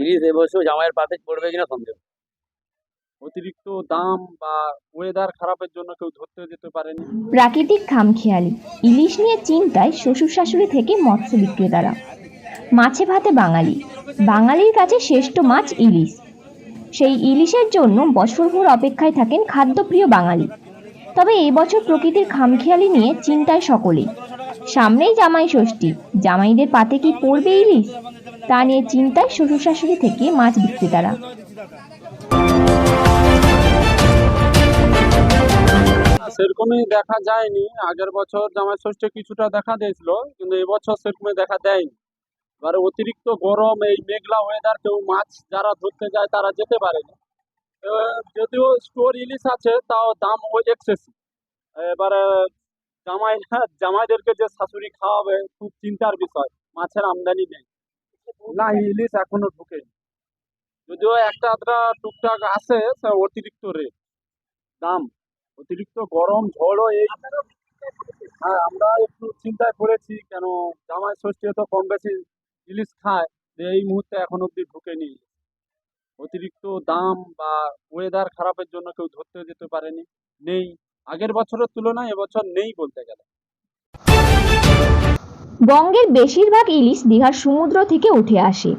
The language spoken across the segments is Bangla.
ইলিশ এবছর জামাইয়ের পাতে পড়বে কিনা সন্দেহ। অতিরিক্ত দাম বা ওয়েদার খারাপের জন্য কেউ ধরতে যেতে পারেনি। প্রাকৃতিক খামখেয়ালি। ইলিশ নিয়ে চিন্তায় শ্বশুর শাশুড়ি থেকে মৎস্য বিক্রেতারা। মাছে ভাতে বাঙালি। বাঙালির কাছে শ্রেষ্ঠ মাছ ইলিশ। সেই ইলিশের জন্য বছরভর অপেক্ষায় থাকেন খাদ্যপ্রিয় বাঙালি। তবে এই বছর প্রকৃতির খামখেয়ালি নিয়ে চিন্তায় সকলেই। সামনেই জামাই ষষ্ঠী। জামাইদের পাতে কি পড়বে ইলিশ? তা নিয়ে চিন্তায় শ্বশুর শাশুড়ি থেকে মাছ বিক্রেতারা। সেরকমই দেখা যায়নি। আগের বছর জামাই ষষ্ঠী কিছুটা দেখা দিয়েছিল, কিন্তু এবছর সেরকমই দেখা দেয়নি। এবারে অতিরিক্ত গরম, এই মেঘলা ওয়েদার কেউ মাছ যারা ধরতে যায় তারা যেতে পারেনি এবার যদিও স্টোর ইলিশ আছে, তাও দাম ওই এক্সেসিভ এবারে জামাই জামাইদেরকে যে শাশুড়ি খাওয়াবে, খুব চিন্তার বিষয়। মাছের আমদানি নেই। না ইলিশ এখনও ঢুকেনি। যদিও একটা আধটা টুকটাক সে অতিরিক্ত রেট দাম। অতিরিক্ত গরম ঝড়ও এই হ্যাঁ আমরা একটু চিন্তায় পড়েছি কেন জামাই ষষ্ঠী তো কম বেশি ইলিশ খায় এই মুহূর্তে এখন অব্দি ঢুকেনি। অতিরিক্ত দাম বা ওয়েদার খারাপের জন্য কেউ ধরতে যেতে পারেনি নেই। আগের বছরের তুলনায় এবছর নেই বলতে গেলে। বঙ্গের বেশিরভাগ ইলিশ দীঘার সমুদ্র থেকে উঠে আসে।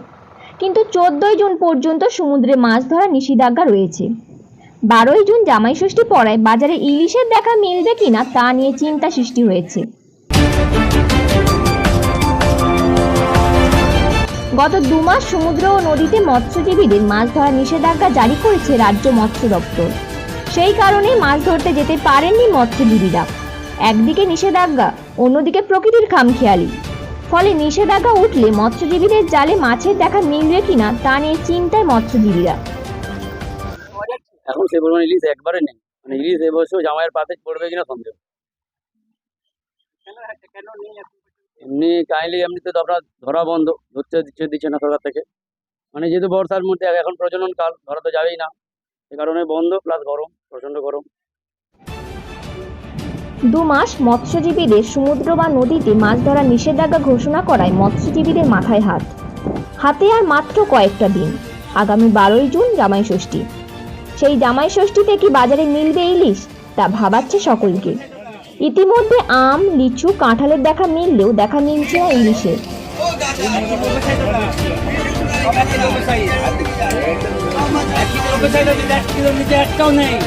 কিন্তু চোদ্দই জুন পর্যন্ত সমুদ্রে মাছ ধরা নিষেধাজ্ঞা রয়েছে। বারোই জুন জামাই ষষ্ঠী পড়ায় বাজারে ইলিশের দেখা মিলবে কিনা তা নিয়ে চিন্তা সৃষ্টি হয়েছে। গত দু মাস সমুদ্র ও নদীতে মৎস্যজীবীদের মাছ ধরা নিষেধাজ্ঞা জারি করেছে রাজ্য মৎস্য দপ্তর। সেই কারণে মাছ ধরতে যেতে পারেননি মৎস্যজীবীরা। একদিকে নিষেধাজ্ঞা, অন্যদিকে প্রকৃতির খামখেয়ালি। ফলে নিষেধাজ্ঞা উঠলে মৎস্যজীবীদের জালে মাছের দেখা মিলবে কিনা তা নিয়ে চিন্তায় মৎস্যজীবীরা। এখন সে পরিমাণ ইলিশ একবারে নেই। মানে ইলিশ এবছর জামাইয়ের পাতে পড়বে কিনা সন্দেহ। এমনি কাইন্ডলি এমনিতে তো আপনার ধরা বন্ধ, ধরতে দিচ্ছে দিচ্ছে না সরকার থেকে। মানে যেহেতু বর্ষার মধ্যে এখন প্রজনন কাল, ধরা তো যাবেই না। সে কারণে বন্ধ প্লাস গরম, প্রচণ্ড গরম। দু মাস মৎস্যজীবীদের সমুদ্র বা নদীতে মাছ ধরা নিষেধাজ্ঞা ঘোষণা করায় মৎস্যজীবীদের মাথায় হাত। হাতে আর মাত্র কয়েকটা দিন। আগামী বারোই জুন জামাই ষষ্ঠী। সেই জামাই ষষ্ঠীতে কি বাজারে মিলবে ইলিশ? তা ভাবাচ্ছে সকলকে। ইতিমধ্যে আম, লিচু, কাঁঠালের দেখা মিললেও দেখা মিলছে না ইলিশের। একটাও নেই।